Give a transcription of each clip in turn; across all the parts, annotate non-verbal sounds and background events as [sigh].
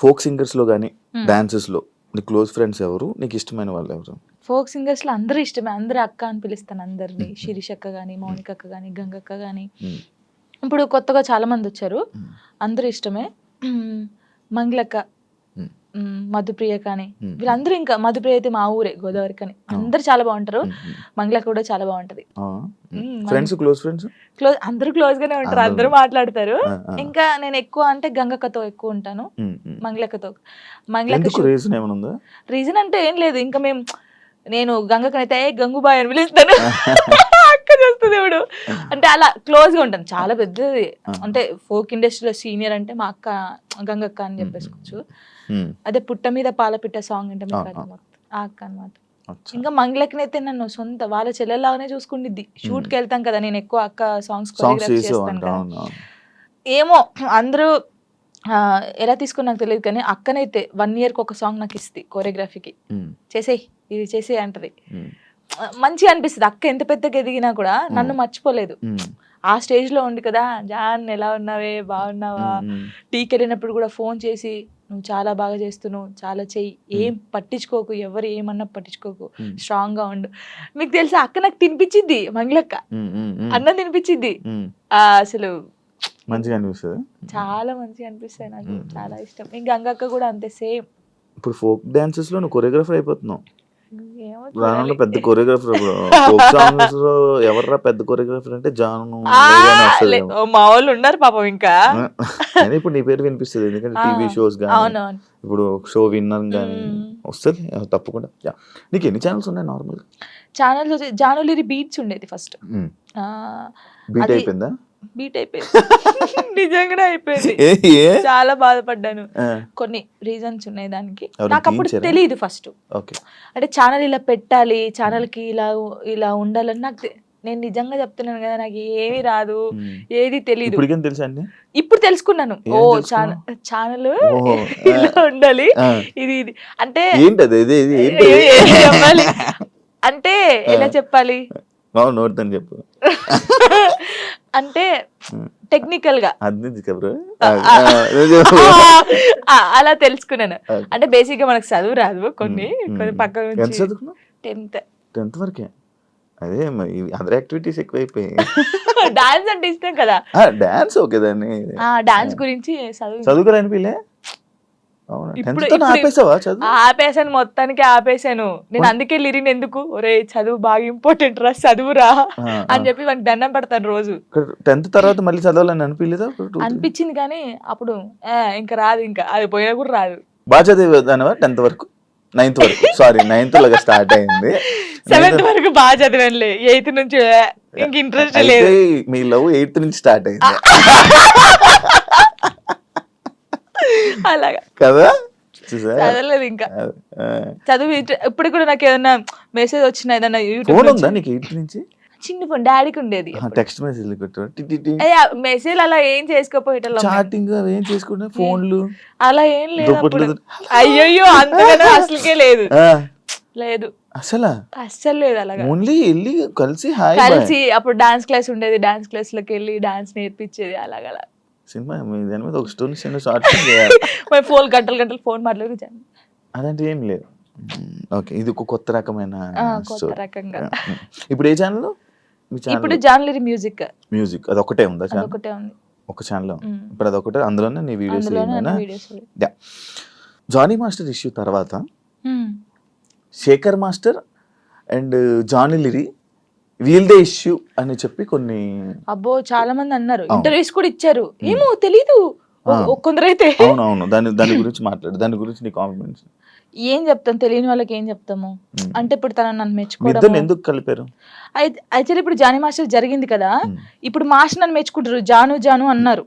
Folk సింగర్స్లో కానీ Hmm. డాన్సెస్లో నీ close friends ఎవరు నీకు ఇష్టమైన వాళ్ళు ఎవరు ఫోక్ సింగర్స్లో అందరూ ఇష్టమే అందరూ అక్క అని పిలుస్తాను అందరిని. శిరీష్ అక్క కానీ మౌనిక అక్క కానీ గంగక్క కానీ Hmm. ఇప్పుడు కొత్తగా చాలా మంది వచ్చారు. అందరూ ఇష్టమే. మంగళక్క. మధుప్రియ కానీ. వీళ్ళందరూ ఇంకా మధుప్రియ అయితే మా ఊరే గోదావరి కానీ. అందరూ చాలా బాగుంటారు. మంగళక్క కూడా చాలా బాగుంటది. ఫ్రెండ్స్ క్లోజ్ ఫ్రెండ్స్ క్లోజ్ అందరూ క్లోజ్ గానే ఉంటారు అందరూ. మాట్లాడతారు. ఇంకా నేను ఎక్కువ అంటే గంగక్కతో ఎక్కువ ఉంటాను. మంగళక్కతో మంగళక్క రీజన్ ఏమైనా రీజన్ అంటే ఏం లేదు ఇంకా మేము నేను గంగకనైతే "ఏ, గంగుబాయ్ అని పిలుస్తాను. [laughs] అక్క చేస్తుంది ఇప్పుడు అంటే అలా క్లోజ్గా ఉంటాను చాలా పెద్దది. అంటే ఫోక్ ఇండస్ట్రీలో సీనియర్ అంటే మా అక్క గంగక్క అని చెప్పేసుకోవచ్చు. అదే పుట్ట మీద పాల పిట్ట సాంగ్ అంటే మీకు ఆ, ఆ. అక్క అనమాట. ఇంకా మంగళకనైతే నన్ను సొంత వాళ్ళ చెల్లెల్లాగానే చూసుకుండిద్ది షూట్కి వెళ్తాం కదా నేను ఎక్కువ అక్క సాంగ్స్ కొరియోగ్రాఫ్ చేస్తాను కదా. ఏమో అందరూ ఎలా తీసుకుని నాకు తెలియదు కానీ అక్కనైతే వన్ ఇయర్కి ఒక సాంగ్ నాకు ఇస్తుంది కోరియోగ్రఫీకి Hmm. చేసేయ్ ఇది చేసేయ్ అంటది Hmm. మంచిగా అనిపిస్తుంది అక్క ఎంత పెద్దగా ఎదిగినా కూడా నన్ను మర్చిపోలేదు Hmm. ఆ స్టేజ్లో ఉంది కదా జాన్ ఎలా ఉన్నావే బాగున్నావా Hmm. టీకి వెళ్ళినప్పుడు కూడా ఫోన్ చేసి నువ్వు చాలా బాగా చేస్తున్నావు చాలా చెయ్యి ఏం పట్టించుకోకు ఎవరు ఏమన్నా పట్టించుకోకు Hmm. స్ట్రాంగ్గా ఉండు మీకు తెలుసా అక్క నాకు తినిపించింది మంగళక్క Hmm. Hmm. Hmm. అన్నం తినిపించింది Hmm. అసలు మంచిగా అనిపిస్తుంది చాలా మంచిగా అనిపిస్తాయి నాకు Hmm. చాలా ఇష్టం ఇంకా గంగక్క కూడా అంతే సేమ్ ఇప్పుడు ఫోక్ డాన్సెస్లో నువ్వు కొరియోగ్రాఫర్ అయిపోతున్నావు రానున్న. పెద్ద కొరియోగ్రాఫర్ [laughs] ఎవర్రా పెద్ద కొరియోగ్రాఫర్ అంటే జాను మా వాళ్ళు ఉన్నారు పాపం ఇంకా. అయినా ఇప్పుడు నీ పేరు వినిపిస్తుంది. ఎందుకంటే టీవీ షోస్ కానీ ఇప్పుడు షో విన్నర్ కానీ. వస్తుంది. తప్పకుండా. యా. నీకు ఎన్ని ఛానల్స్ ఉన్నాయి నార్మల్ ఛానల్ జానులిరి బీట్స్ ఉండేది ఫస్ట్ బీట్ అయిపోయిందా? బీట్ అయిపోయింది. [laughs] నిజంగానే అయిపోయింది. చాలా బాధపడ్డాను. కొన్ని రీజన్స్ ఉన్నాయి దానికి. నాకు అప్పుడు? తెలియదు ఫస్ట్ అంటే ఛానల్ ఇలా పెట్టాలి ఛానల్కి ఇలా ఇలా ఉండాలని నాకు నేను నిజంగా చెప్తున్నాను కదా నాకు ఏమీ రాదు. ఏది తెలియదు ఇప్పుడు తెలుసుకున్నాను. ఓ? ఛానల్ [laughs] ఇలా ఉండాలి. ఇది ఇది. అంటే [laughs] అంటే ఎలా చెప్పాలి? చెప్పు. అంటే. టెక్నికల్గా అలా తెలుసుకున్నాను. అంటే బేసిక్గా మనకు చదువు రాదు కొన్ని. కొన్ని. పక్క టెన్త్ టెన్త్ వరకే? అదే మరి అదర్ యాక్టివిటీస్ ఎక్కువైపోయాయి. [laughs] డాన్స్ అంటే ఇష్టం కదా. డాన్స్ ఓకే దాన్ని. ఆ డాన్స్ గురించి చదువు. చదువుకోలేని పిల్లే అవునా ఇప్పుడు- టెన్త్ ఇప్పుడు- ఆపేసావా చదువు ఆపేసాను మొత్తానికి ఆపేసాను నేను అందుకే లిరిన్ ఎందుకు? ఒరే చదువు బాగా ఇంపార్టెంట్ రా చదువురా అని చెప్పి వానికి దండం పెడతాను రోజు. టెన్త్ తర్వాత మళ్ళీ చదవాలని అనిపించలేదా? అనిపించింది కానీ అప్పుడు "ఏ, ఇంకా రాదు ఇంకా. అది పోయినా కూడా రాదు. బాగా చదివేదానివా టెన్త్ వరకు? నైన్త్ వరకు. సారీ నైన్త్ లాగా స్టార్ట్ అయింది. [laughs] సెవెంత్ వరకు బాగా చదివానులే. ఎయిత్ నుంచి "ఏ, ఇంక ఇంట్రెస్ట్ లేదు. మీ లవ్ ఎయిత్ నుంచి స్టార్ట్ అయింది. [laughs] అలాగా కదా? చదవలేదు ఇంకా. చదువు ఇప్పుడు కూడా నాకు ఏదైనా మెసేజ్ వచ్చినా ఏదైనా ఫోన్ యూట్యూబ్ ఉందా నీకు నుంచి? చిన్న ఫోన్ డాడీకి ఉండేది టెక్స్ట్ మెసేజ్ మెసేజ్ అలా ఏం చేసుకోపోయేటోళ్ళం? మేము. చాటింగ్ ఏం చేసుకుంటే? ఫోన్లు అలా ఏం లేదు అయ్యయ్యో అంతగానో అసలుకే లేదు. లేదు. అసలా? అస్సలు లేదు అలాగా. ఓన్లీ వెళ్ళి కలిసి కలిసి అప్పుడు డాన్స్ క్లాస్ ఉండేది. డాన్స్ క్లాస్లోకి వెళ్ళి డాన్స్ నేర్పించేది అలాగలా. సినిమా మీ దాని మీద ఒక స్టోరీ చిన్న షార్ట్ చేయాలి. [laughs] మేము ఫోన్ గంటలు గంటలు ఫోన్ మాట్లాడి అలాంటి ఏం లేదు. ఓకే ఇది ఒక కొత్త రకమైన కొత్త. రకంగా. ఇప్పుడు ఏ ఛానల్ ఇప్పుడు జాన్లరీ మ్యూజిక్. మ్యూజిక్ అది ఒకటే ఉందా ఛానల్? అదొకటే ఉంది. ఒక ఛానల్. ఇప్పుడు అదొకటే అందులోనే నీ వీడియోస్ ఏమైనా? జానీ మాస్టర్ ఇష్యూ తర్వాత శేఖర్ మాస్టర్ అండ్ జానీ లిరి వీల్దే ఇష్యూ అని చెప్పి కొన్ని అబ్బో చాలా మంది అన్నారు. ఇంటర్వ్యూస్ కూడా ఇచ్చారు. ఏమో తెలీదు. కొందరైతే. అవును అవును దాని దాని [laughs] గురించి మాట్లాడు దాని గురించి నీ కాంప్లిమెంట్స్ ఏం చెప్తాం? తెలియని వాళ్ళకి ఏం చెప్తాము? అంటే ఇప్పుడు తన నన్ను మెచ్చుకోవడం ఎందుకు కలిపారు? అయితే ఇప్పుడు జానీ మాస్టర్ జరిగింది కదా. ఇప్పుడు మాస్టర్ నన్ను మెచ్చుకుంటారు. జాను జాను అన్నారు.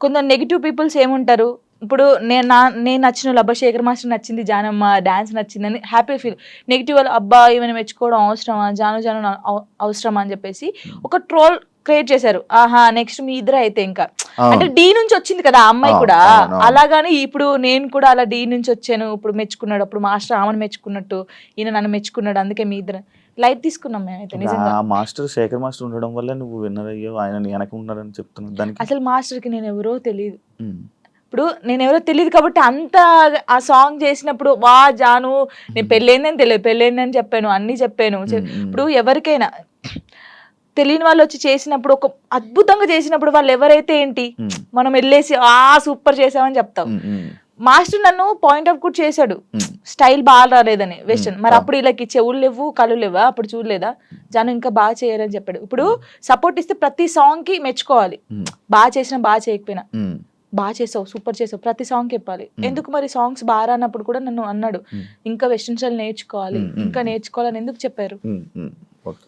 కొందరు నెగిటివ్ పీపుల్స్ ఏముంటారు? ఇప్పుడు నేను నా నేను నచ్చిన వాళ్ళు అబ్బా శేఖర్ మాస్టర్ నచ్చింది జానమ్మ డాన్స్ నచ్చిందని హ్యాపీ ఫీల్ నెగిటివ్ వాళ్ళు అబ్బా ఈమెను మెచ్చుకోవడం అవసరమా జాను జాను అవసరమా అని చెప్పేసి ఒక ట్రోల్ క్రియేట్ చేశారు. ఆహా నెక్స్ట్ మీ ఇద్దరు అయితే ఇంకా. అంటే. డి నుంచి వచ్చింది కదా అమ్మాయి కూడా. అలాగానే ఇప్పుడు నేను కూడా అలా డి నుంచి వచ్చాను ఇప్పుడు మెచ్చుకున్నాడు అప్పుడు మాస్టర్ ఆమెను మెచ్చుకున్నట్టు ఈయన నన్ను మెచ్చుకున్నాడు అందుకే మీ ఇద్దరు. లైట్ తీసుకున్నాం మేమైతే నిజంగా. మాస్టర్ శేఖర్ మాస్టర్ ఉండడం వల్ల నువ్వు విన్నర్ అయ్యో ఆయన వెనక ఉన్నారని చెప్తున్నావు దానికి అసలు మాస్టర్కి నేను ఎవరో తెలియదు ఉమ్, ఇప్పుడు నేను ఎవరో తెలియదు కాబట్టి అంత ఆ సాంగ్ చేసినప్పుడు వా జాను నేను పెళ్ళైందని తెలియదు పెళ్ళైందని చెప్పాను అన్ని చెప్పాను. ఇప్పుడు ఎవరికైనా తెలియని వాళ్ళు వచ్చి చేసినప్పుడు ఒక అద్భుతంగా చేసినప్పుడు వాళ్ళు ఎవరైతే ఏంటి. మనం వెళ్ళేసి ఆ సూపర్ చేసామని చెప్తాం. మాస్టర్ నన్ను పాయింట్ అవుట్ కూడా చేశాడు. స్టైల్ బాగా రాలేదని వెస్టర్న్. మరి. అప్పుడు వీళ్ళకి చెవులు లేవు కళ్ళు లేవా? అప్పుడు చూడలేదా? జాను ఇంకా బాగా చేయాలని చెప్పాడు. ఇప్పుడు సపోర్ట్ ఇస్తే ప్రతి సాంగ్కి మెచ్చుకోవాలి బాగా చేసినా బాగా చేయకపోయినా. బాగా చేసావు సూపర్ చేసావు ప్రతి సాంగ్ చెప్పాలి. ఎందుకు మరి సాంగ్స్ బాగా రానప్పుడు కూడా నన్ను అన్నాడు. ఇంకా వెస్టర్న్ స్టైల్ నేర్చుకోవాలి. ఇంకా నేర్చుకోవాలని ఎందుకు చెప్పారు? మ్మ్, మ్మ్. ఓకే.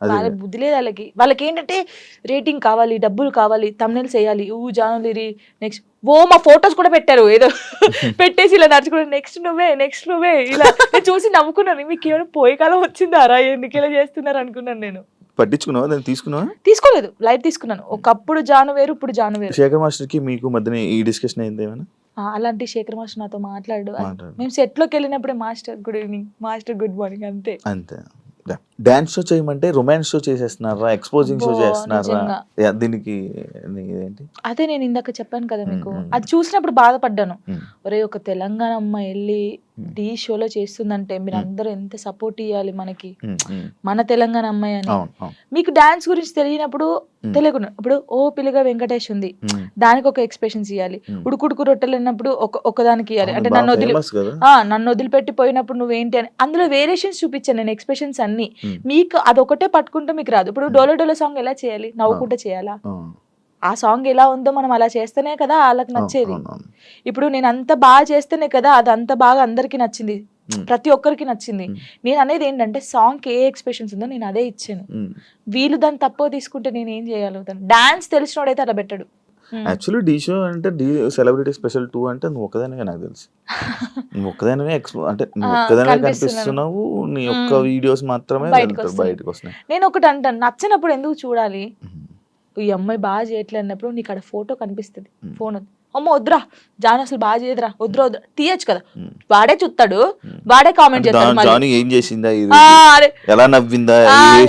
అదే వాళ్ళ బుద్ధి లేదు వాళ్ళకి. వాళ్ళకి ఏంటంటే రేటింగ్ కావాలి డబ్బులు కావాలి తమ్నెల్స్ వేయాలి. ఊ జానులిరి నెక్స్ట్ ఓ మా ఫొటోస్ కూడా పెట్టారు. ఏదో [laughs] పెట్టేసి ఇలా నడుచుకుంటే నెక్స్ట్ నువ్వే నెక్స్ట్ నువ్వే. ఇలా. నేను చూసి నవ్వుకున్నాను. మీకు ఏమైనా పోయే కాలం వచ్చిందారా ఎందుకు ఇలా చేస్తున్నారు? అనుకున్నాను నేను. పట్టించుకున్నావా? దాన్ని తీసుకున్నావా? తీసుకోలేదు. లైట్ తీసుకున్నాను. ఒకప్పుడు జాను వేరు ఇప్పుడు జాను వేరు. శేఖర్ మాస్టర్కి మీకు మధ్యన ఈ డిస్కషన్ అయింది ఏమైనా? ఆ, అలాంటి శేఖర్ మాస్టర్ నాతో మాట్లాడు మాట్లాడు. మేము సెట్లోకి వెళ్ళినప్పుడే master good evening master good morning అంతే. అంతే. డాన్స్ షో చేయమంటే రొమాన్స్ షో చేసేస్తున్నారా ఎక్స్పోజింగ్ షో చేస్తున్నారా దీనికి ఇదేంటి అదే నేను ఇందాక చెప్పాను కదా మీకు. అది చూసినప్పుడు బాధపడ్డాను. ఒరే ఒక తెలంగాణ అమ్మాయి వెళ్ళి. టీ షోలో చేస్తుందంటే మీరు అందరూ ఎంత సపోర్ట్ ఇవ్వాలి మనకి. మన తెలంగాణ అమ్మాయి అని మీకు డాన్స్ గురించి తెలియనప్పుడు. తెలియకుండా ఇప్పుడు ఓ పిల్లగా వెంకటేష్ ఉంది. దానికి ఒక ఎక్స్ప్రెషన్స్ ఇవ్వాలి. ఉడుకుడుకు రొట్టెలు అన్నప్పుడు ఒక ఒకదానికి ఇవ్వాలి అంటే నన్ను వదిలి నన్ను వదిలిపెట్టి పోయినప్పుడు నువ్వేంటి అని అందులో వేరియేషన్స్ చూపించాను నేను ఎక్స్ప్రెషన్స్ అన్ని. మీకు అదొకటే పట్టుకుంటే మీకు రాదు. ఇప్పుడు డోలో డోలో సాంగ్ ఎలా చేయాలి? నవ్వుకుంటే చేయాలా? అవును, ఆ సాంగ్ ఎలా ఉందో మనం అలా చేస్తేనే కదా వాళ్ళకి నచ్చేది. అవును, అవును. ఇప్పుడు నేను అంత బాగా చేస్తేనే కదా అది అంత బాగా అందరికి నచ్చింది. మ్మ్. ప్రతి ఒక్కరికి నచ్చింది. నేను అనేది ఏంటంటే సాంగ్ ఏ ఎక్స్ప్రెషన్స్ ఉందో నేను అదే ఇచ్చాను. వీళ్ళు దాన్ని తక్కువ తీసుకుంటే నేను ఏం చేయగలుగుతాను డాన్స్ తెలిసినోడైతే అలా పెట్టడు. యాక్చువల్లీ డీ షో అంటే డీ సెలబ్రిటీ స్పెషల్ టూ అంటే నువ్వు ఒక్కదానివే నాకు తెలుసు నువ్వు ఒక్కదానివే ఎక్స్పో అంటే నువ్వు ఒక్కదానివే. కనిపిస్తున్నావు నీ యొక్క మ్మ్. వీడియోస్ మాత్రమే బయటకు వస్తున్నాయి. నేను ఒకటి అంటాను నచ్చినప్పుడు ఎందుకు చూడాలి మ్మ్. ఈ అమ్మాయి బాగా చేయట్లేదు అన్నప్పుడు నీకు అక్కడ ఫోటో కనిపిస్తుంది మ్మ్. ఫోన్ అమ్మ వద్దురా జాన్ అసలు బాగా చేయదురా వద్దురా వద్దురా తీయచ్చు కదా. వాడే చూస్తాడు. వాడే కామెంట్ చేస్తాడు. జానీ ఏం చేసిందా ఇది ఎలా నవ్విందా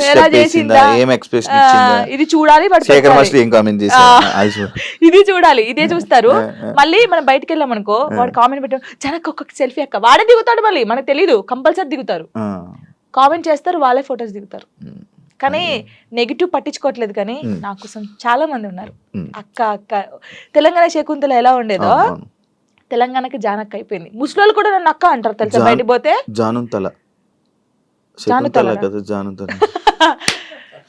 ఎలా చేసిందా? ఏం ఎక్స్ప్రెషన్ ఆ, ఇచ్చిందా ఇది చూడాలి శేఖర్. మాస్టర్ ఏం కామెంట్ చేశారు. ఇది చూడాలి ఇదే చూస్తారు. మళ్ళీ మనం బయటికి వెళ్ళాం అనుకో వాడు కామెంట్ పెట్టాడు జనకు ఒక్కొక్క సెల్ఫీ అక్క వాడే దిగుతాడు మళ్ళీ మనకు తెలియదు కంపల్సరీ దిగుతారు కామెంట్ చేస్తారు వాళ్ళే ఫొటోస్ దిగుతారు. కానీ నెగిటివ్ పట్టించుకోవట్లేదు కానీ. నా కోసం చాలా మంది ఉన్నారు. అక్క అక్క. తెలంగాణ శకుంతల ఎలా ఉండేదో. తెలంగాణకి జానక్క అయిపోయింది. ముసలోళ్ళు కూడా నన్ను అక్క అంటారు తెలుసా? బయటికి పోతే? జానుంతల. జానుతల. శకుంతల కదా జానుతల. [laughs]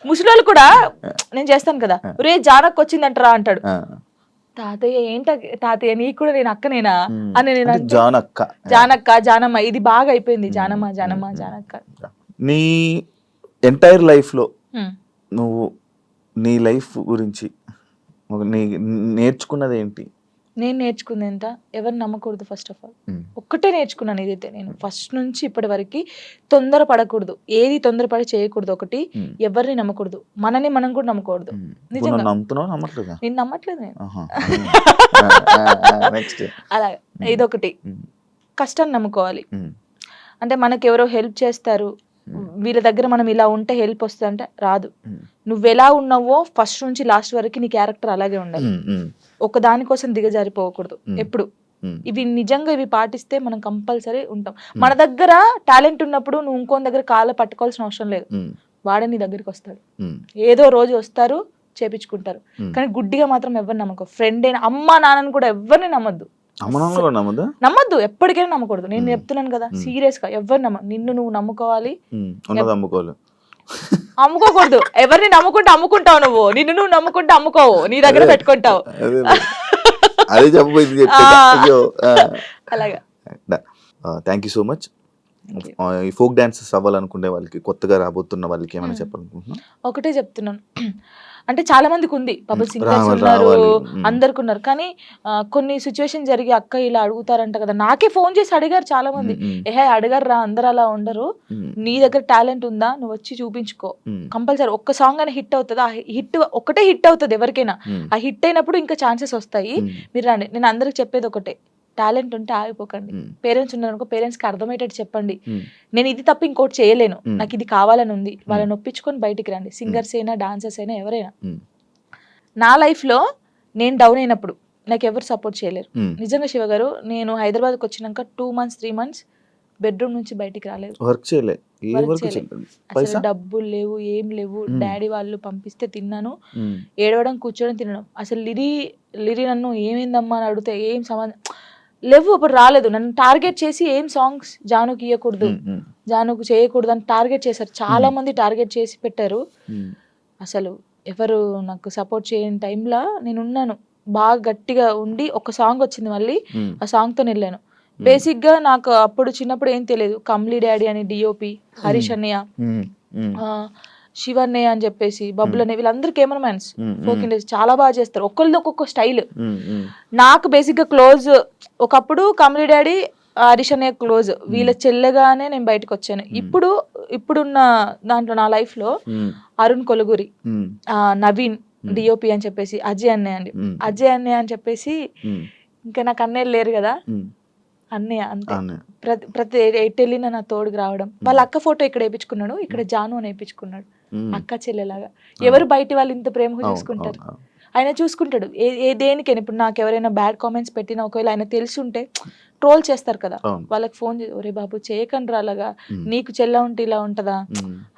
ముసలోళ్ళు కూడా నేను చేస్తాను కదా? రే జానక్ వచ్చిందంటరా అంటాడు. తాతయ్య ఏంట తాతయ్య నీకు కూడా నేను అక్కనేనా. అని నేను అంటే అంటే, జాన్ అక్క జానక్క జానమ్మ ఇది బాగా అయిపోయింది. జానమ్మ జానమ్మ జానక్క. నీ ఎంటైర్ లైఫ్లో హ్మ్. నువ్వు నీ లైఫ్ గురించి నీ నేర్చుకున్నది ఏంటి నేను నేర్చుకుంది ఎంత ఎవరు నమ్మకూడదు ఫస్ట్ ఆఫ్ ఆల్. ఒక్కటే నేర్చుకున్నాను ఇదైతే నేను ఫస్ట్ నుంచి ఇప్పటి వరకు తొందర పడకూడదు ఏది తొందరపడి చేయకూడదు ఒకటి మ్మ్. ఎవరిని నమ్మకూడదు. మనని మనం కూడా నమ్మకూడదు. మ్మ్. ఇప్పుడు నిజంగా. నేను నమ్మట్లేదు నేను. నెక్స్ట్ [laughs] అలా ఇదొకటి. కష్టాన్ని నమ్ముకోవాలి. అంటే మనకి ఎవరో హెల్ప్ చేస్తారు. వీళ్ళ దగ్గర మనం ఇలా ఉంటే హెల్ప్ వస్తుంది అంటే రాదు. నువ్వు ఎలా ఉన్నావో ఫస్ట్ నుంచి లాస్ట్ వరకు నీ క్యారెక్టర్ అలాగే ఉండాలి. ఒక దానికోసం దిగజారిపోకూడదు. ఎప్పుడు. ఇవి నిజంగా ఇవి పాటిస్తే మనం కంపల్సరీ ఉంటాం. మన దగ్గర టాలెంట్ ఉన్నప్పుడు నువ్వు ఇంకోని దగ్గర కాళ్ళ పట్టుకోవాల్సిన అవసరం లేదు. వాడే నీ దగ్గరికి వస్తాడు. ఏదో రోజు వస్తారు చేపించుకుంటారు. కానీ గుడ్డిగా మాత్రం ఎవరిని నమ్మకం. ఫ్రెండ్ అయినా అమ్మ నాన్నని కూడా ఎవరిని నమ్మద్దు. నమ్మద్దు? ఎప్పటికైనా నమ్మకూడదు. నేను. చెప్తున్నాను కదా. సీరియస్గా ఎవరు నమ్మ నిన్ను నువ్వు నమ్ముకోవాలి. అమ్ముకోకూడదు ఎవరిని నమ్ముకుంటే అమ్ముకుంటావు నువ్వు. నిన్ను నువ్వు నమ్ముకుంటే అమ్ముకోవు. నీ దగ్గర. పెట్టుకుంటావు. అదే చెప్పబోయింది అలాగా. Thank you so much. ఈ ఫోక్ డాన్సెస్ అవ్వాలనుకునే వాళ్ళకి కొత్తగా రాబోతున్న వాళ్ళకి ఏమైనా. చెప్పాలనుకుంటున్నా ఒకటే చెప్తున్నాను. అంటే చాలా మందికి ఉంది. పాపం సింగర్స్ ఉన్నారు. అందరికి ఉన్నారు కానీ కొన్ని సిచ్యువేషన్ జరిగి అక్క ఇలా అడుగుతారంట కదా. నాకే ఫోన్ చేసి అడిగారు చాలా మంది. ఏహే అడగరు రా అందరు అలా ఉండరు. నీ దగ్గర టాలెంట్ ఉందా? నువ్వు వచ్చి చూపించుకో. కంపల్సరీ ఒక్క సాంగ్ అని హిట్ అవుతుంది? ఆ హిట్ ఒకటే హిట్ అవుతుంది ఎవరికైనా. ఆ హిట్ అయినప్పుడు ఇంకా ఛాన్సెస్ వస్తాయి. మీరు రండి. నేను అందరికి చెప్పేది ఒకటే. టాలెంట్ ఉంటే ఆగిపోకండి. పేరెంట్స్ ఉన్నారనుకో పేరెంట్స్కి అర్థమయ్యేటట్టు చెప్పండి. నేను ఇది తప్ప ఇంకోటి చేయలేను. నాకు ఇది కావాలని ఉంది. వాళ్ళని ఒప్పించుకొని బయటికి రండి. సింగర్స్ అయినా డాన్సర్స్ అయినా ఎవరైనా. నా లైఫ్లో నేను డౌన్ అయినప్పుడు నాకు ఎవరు సపోర్ట్ చేయలేరు. నిజంగా శివ గారు నేను హైదరాబాద్కి వచ్చినాక two months three months bedroom నుంచి బయటికి రాలేదు. వర్క్. చేయలేదు. అసలు డబ్బులు లేవు ఏం లేవు. డాడీ వాళ్ళు పంపిస్తే తిన్నాను. ఏడవడం కూర్చోడం తినడం. అసలు లిరి లిరి నన్ను ఏమైందమ్మా అని అడిగితే ఏం సంబంధం లేవు అప్పుడు రాలేదు. నన్ను టార్గెట్ చేసి ఏం సాంగ్స్ జానుకి ఇవ్వకూడదు జానుకు చేయకూడదు అని టార్గెట్ చేశారు. చాలా మంది టార్గెట్ చేసి పెట్టారు. అసలు ఎవరు నాకు సపోర్ట్ చేయని టైంలో నేను ఉన్నాను బాగా గట్టిగా ఉండి ఒక సాంగ్ వచ్చింది మళ్ళీ. ఆ సాంగ్తో వెళ్ళాను. బేసిక్గా నాకు అప్పుడు చిన్నప్పుడు ఏం తెలియదు. కమ్లీ డాడీ అని డిఓపి హరీష్ అన్నయ్య. ఉమ్. ఉమ్. ఆ, శివ అన్నయ్య అని చెప్పేసి బబ్బుల్ అన్నయ్య వీళ్ళందరూ కెమెరామ్యాన్స్ ఉమ్. ఫోక్ ఇండస్ట్రీ చాలా బాగా చేస్తారు ఒక్కరిది ఒక్కొక్క స్టైల్. నాకు బేసిక్గా క్లోజ్ ఒకప్పుడు కమలి డాడీ హరీష్ అన్నయ్య క్లోజ్ వీళ్ళ చెల్లెగానే నేను బయటకు వచ్చాను ఇప్పుడు ఇప్పుడున్న దాంట్లో నా లైఫ్లో. అరుణ్ కొలుగురి నవీన్ డిఓపి అని చెప్పేసి అజయ్ అన్నయ్య అండి. అజయ్ అన్నయ్య అని చెప్పేసి. ఇంకా నాకు అన్నయ్య లేరు కదా. అన్నయ్య అంతే అనే. ప్రతి ప్రతి ఎటు వెళ్ళినా నా తోడుకు రావడం వాళ్ళ అక్క ఫోటో ఇక్కడ వేయించుకున్నాడు ఇక్కడ జాను అని వేయించుకున్నాడు. అక్క చెల్లెలాగా ఎవరు బయట వాళ్ళు ఇంత ప్రేమగా చూసుకుంటారు. ఆయన చూసుకుంటాడు ఏ ఏ దేనికైనా ఇప్పుడు నాకు ఎవరైనా బ్యాడ్ కామెంట్స్ పెట్టినా ఒకవేళ ఆయన తెలిసి ఉంటే ట్రోల్ చేస్తారు కదా. వాళ్ళకి ఫోన్ ఒరే బాబు చేయకండి అలాగా. నీకు చెల్ల ఉంటే ఇలా ఉంటదా.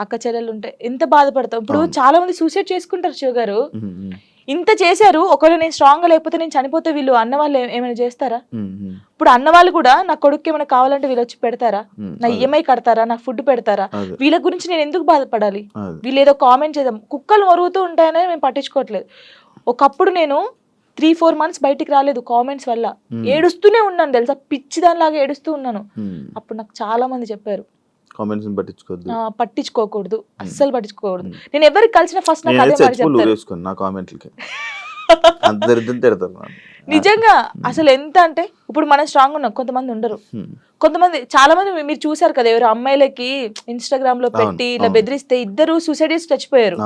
అక్క చెల్లెలు ఉంటే ఎంత బాధపడతాం ఇప్పుడు. చాలా మంది సూసైడ్ చేసుకుంటారు శివ గారు ఉమ్. ఉమ్. ఇంత చేశారు ఒకవేళ నేను స్ట్రాంగ్గా లేకపోతే నేను చనిపోతే వీళ్ళు అన్న వాళ్ళు ఏమైనా చేస్తారా. ఇప్పుడు అన్న వాళ్ళు కూడా నా కొడుకు ఏమైనా కావాలంటే వీళ్ళు వచ్చి పెడతారా. నా. ఈఎంఐ కడతారా నాకు ఫుడ్ పెడతారా. వీళ్ళ గురించి నేను ఎందుకు బాధపడాలి. వీళ్ళు ఏదో కామెంట్ చేద్దాం కుక్కలు మరుగుతూ ఉంటాయనే మేము పట్టించుకోవట్లేదు ఒకప్పుడు నేను త్రీ ఫోర్ మంత్స్ బయటికి రాలేదు కామెంట్స్ వల్ల. ఏడుస్తూనే ఉన్నాను తెలుసా పిచ్చి దానిలాగా ఏడుస్తూ ఉన్నాను. అప్పుడు నాకు చాలా మంది చెప్పారు కామెంట్స్ పట్టించుకోవద్దు. "ఆ, పట్టించుకోకూడదు. అస్సలు పట్టించుకోకూడదు. నేను ఎవరికి కలిసిన ఫస్ట్ నాకు అదే చచ్చిపోలు చెప్తారు. వేసుకోను నా కామెంట్లకి [laughs] అంత దరిద్రం తిడతారు. నిజంగా అసలు ఎంత అంటే ఇప్పుడు మనం స్ట్రాంగ్ ఉన్నాం కొంతమంది ఉండరు. కొంతమంది చాలా మంది మీరు చూసారు కదా ఎవరు అమ్మాయిలకి ఇన్స్టాగ్రామ్లో పెట్టి ఇలా. బెదిరిస్తే ఇద్దరు సూసైడ్ చేసి చచ్చిపోయారు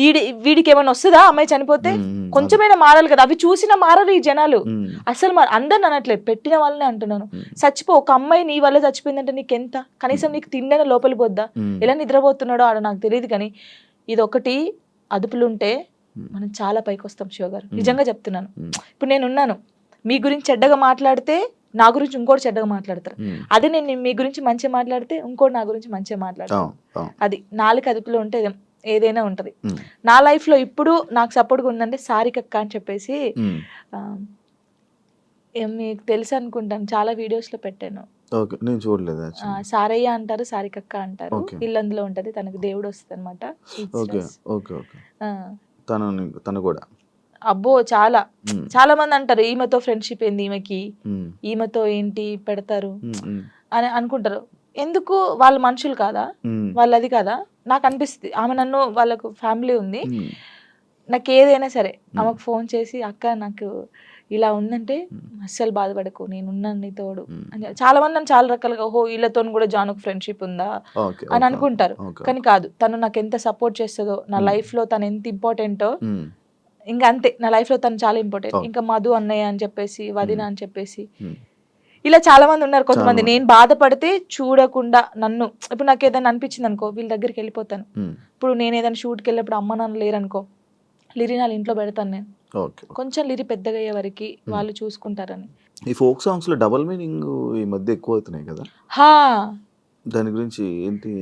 వీడి వీడికి ఏమైనా వస్తుందా అమ్మాయి చనిపోతే. కొంచెమైనా మారాలి కదా అవి చూసినా మారరు ఈ జనాలు. అసలు మరి అందరిని అనట్లేదు పెట్టిన వాళ్ళనే అంటున్నాను. చచ్చిపో ఒక అమ్మాయి నీ వల్ల చచ్చిపోయిందంటే నీకు ఎంత కనీసం నీకు తిండైనా లోపలి పోద్దా. ఎలా నిద్రపోతున్నాడో ఆడ నాకు తెలియదు కానీ ఇది ఒకటి అదుపులుంటే. మనం చాలా పైకి వస్తాం శివ గారు నిజంగా చెప్తున్నాను. ఇప్పుడు నేను ఉన్నాను మీ గురించి చెడ్డగా మాట్లాడితే నా గురించి ఇంకోటి చెడ్డగా మాట్లాడతారు. అదే నేను మీ గురించి మంచిగా మాట్లాడితే ఇంకోటి నా గురించి మంచిగా అవును అది నాలుగు అదుపులో ఉంటే ఏదైనా ఉంటది. నా లైఫ్లో ఇప్పుడు నాకు సపోర్ట్గా ఉందంటే సారికక్క అని చెప్పేసి మీకు తెలుసు అనుకుంటాను. చాలా వీడియోస్లో పెట్టాను నేను చూడలేదు సారయ్య అంటారు సారికక్క అంటారు. Okay. ఇల్లు అందులో ఉంటది తనకు దేవుడు వస్తుంది అనమాట తను తను కూడా. అబ్బో చాలా. చాలా మంది అంటారు ఈమెతో ఫ్రెండ్షిప్ ఏంది ఈమెకి. ఈమెతో ఏంటి పెడతారు. అని అనుకుంటారు. ఎందుకు? వాళ్ళ మనుషులు కాదా? ఉమ్. వాళ్ళది కాదా? నాకు అనిపిస్తుంది. ఆమె నన్ను వాళ్ళకు ఫ్యామిలీ ఉంది. నాకు ఏదైనా సరే ఆమెకు ఫోన్ చేసి అక్క నాకు ఇలా ఉందంటే అస్సలు బాధపడకు నేను ఉన్నాను నీ తోడు. అని చాలా మంది నన్ను చాలా రకాలుగా ఓహో వీళ్ళతో కూడా జానుకు ఫ్రెండ్షిప్ ఉందా అని. అనుకుంటారు. కానీ కాదు తను నాకు ఎంత సపోర్ట్ చేస్తుందో నా లైఫ్లో తను ఎంత ఇంపార్టెంటో. ఇంకా అంతే నా లైఫ్లో తను చాలా ఇంపార్టెంట్. ఇంకా మధు అన్నయ్య అని చెప్పేసి వదిన అని చెప్పేసి. ఇలా చాలా మంది ఉన్నారు కొంతమంది. నేను బాధపడితే చూడకుండా నన్ను ఇప్పుడు నాకు ఏదైనా అనిపించింది అనుకో వీళ్ళ దగ్గరికి వెళ్ళిపోతాను. ఇప్పుడు నేను ఏదైనా షూట్కి వెళ్ళినప్పుడు అమ్మ నాన్న లేరనుకో లిరి నా ఇంట్లో పెడతాను నేను కొంచెం లిరి పెద్దగా అయ్యే వరకు వాళ్ళు చూసుకుంటారని. ఈ ఫోక్ సాంగ్స్లో డబుల్ మీనింగ్ ఈ మధ్య ఎక్కువ అవుతున్నాయి కదా? హా. దాని గురించి ఏంటి?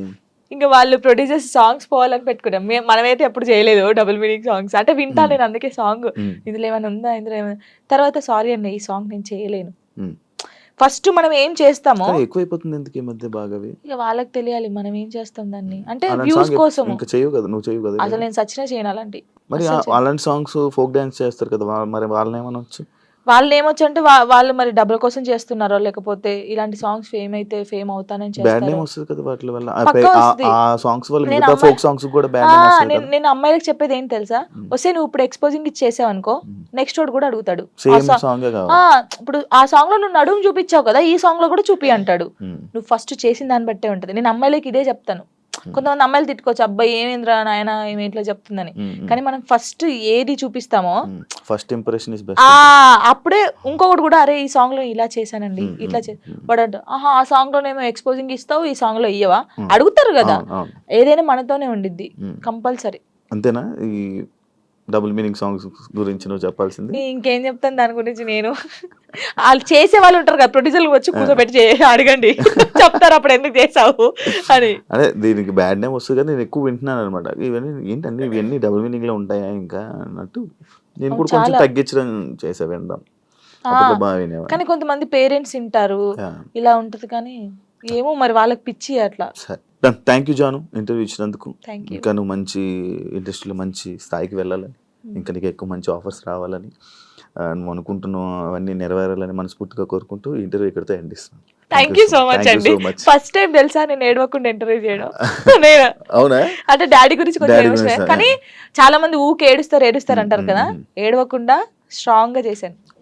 ఇంకా వాళ్ళు ప్రొడ్యూసర్స్ సాంగ్స్ పోవాలని పెట్టుకున్నాం మనమైతే ఎప్పుడు చేయలేదు డబుల్ మీనింగ్ సాంగ్స్. అంటే వింటా నేను అందుకే సాంగ్. ఇందులో ఏమైనా ఉందా? ఇందులో ఏమైనా తర్వాత సారీ అండి ఈ సాంగ్ నేను చేయలేను. ఫస్ట్ మనం ఏం చేస్తామో ఎక్కువైపోతుంది ఎందుకు ఈ మధ్య బాగా? ఇక వాళ్ళకి తెలియాలి మనం ఏం చేస్తాం దాన్ని. అంటే వ్యూస్ కోసం ఇంకా చేయవు కదా? నువ్వు చేయవు కదా అసలు నేను సచిన చేయను అలాంటి. మరి. అలాంటి సాంగ్స్ ఫోక్ డాన్స్ చేస్తారు కదా మరి వాళ్ళని ఏమనొచ్చు వాళ్ళు ఏమొచ్చు అంటే వాళ్ళు మరి డబ్బుల కోసం చేస్తున్నారో? లేకపోతే ఇలాంటి సాంగ్స్ ఫేమ్ అయితే ఫేమ్ అవుతానని బ్యాడ్ చేస్తారో నేమ్ వస్తుంది కదా వాటి వల్ల. ఆ సాంగ్స్ వల్ల మిగతా ఫోక్ సాంగ్స్ కూడా బ్యాడ్ ఆ, నేమ్ వస్తుంది నేను అమ్మాయిలకు చెప్పేది ఏం తెలుసా. వస్తే నువ్వు ఇప్పుడు ఎక్స్పోజింగ్ ఇచ్చేసావు అనుకో మ్మ్. నెక్స్ట్ వాడు కూడా అడుగుతాడు. సాంగ్ ఇప్పుడు ఆ సాంగ్లో నువ్వు నడుము చూపించావు కదా ఈ సాంగ్లో కూడా చూపి అంటాడు. నువ్వు ఫస్ట్ చేసిన దాన్ని బట్టే ఉంటది. నేను అమ్మాయిలకి ఇదే చెప్తాను. కొంతమంది అమ్మాయిలు తిట్టుకోవచ్చు. అబ్బాయి ఏమేంద్రా నాయన ఏమి ఇట్లా చెప్తుందని. కానీ మనం ఫస్ట్ ఏది చూపిస్తామో. First impression is a best అప్పుడే ఇంకొకటి కూడా అరే ఈ సాంగ్లో ఇలా చేశానండి ఇట్లా చే అంటాడు, ఆహా ఆ సాంగ్ లోనేమో ఎక్స్పోజింగ్ ఇస్తావు ఈ సాంగ్లో ఇయ్యవా. అడుగుతారు కదా. ఏదైనా మనతోనే ఉండిద్ది. కంపల్సరీ. అంతేనా? ఈ డబుల్ మీనింగ్ సాంగ్స్ గురించి నువ్వు చెప్పాల్సింది. ఇంకేం చెప్తాను దాని గురించి నేను. వాళ్ళు చేసే వాళ్ళు ఉంటారు కదా ప్రొడ్యూసర్లు వచ్చి కూర్చోబెట్టి అడగండి. చెప్తారు అప్పుడు ఎందుకు చేసావు అని. అదే దీనికి బ్యాడ్ నేమ్ వస్తుంది కానీ నేను ఎక్కువ వింటున్నాను అనమాట ఇవన్నీ ఏంటండి ఇవన్నీ డబుల్ మీనింగ్లో ఉంటాయా ఇంకా అన్నట్టు. నేను కూడా కొంచెం. తగ్గించడం చేసా వినేవాడిని. కానీ కొంతమంది పేరెంట్స్ వింటారు. ఇలా ఉంటది కానీ ఏమో మరి వాళ్ళకి పిచ్చి అట్లా. సరే. థ్యాంక్ యూ జాను ఇంటర్వ్యూ ఇచ్చినందుకు. ఇంకా నువ్వు మంచి ఇండస్ట్రీలో మంచి స్థాయికి వెళ్ళాలని. ఇంకా నీకు ఎక్కువ మంచి ఆఫర్స్ రావాలని. నువ్వు అనుకుంటున్నావు అవన్నీ నెరవేరాలని మనస్ఫూర్తిగా కోరుకుంటూ ఇంటర్వ్యూ ఇక్కడితో ఎండ్ ఇస్తున్నాను థ్యాంక్ యూ సో మచ్ అండి. ఫస్ట్ టైం తెలుసా నేను ఏడవకుండా ఇంటర్వ్యూ చేయడం? [laughs] అవునా? అంటే డాడీ గురించి కొంచెం కానీ చాలా మంది ఊకే ఏడుస్తారు ఏడుస్తారు అంటారు కదా. ఏడవకుండా స్ట్రాంగ్గా చేశాను.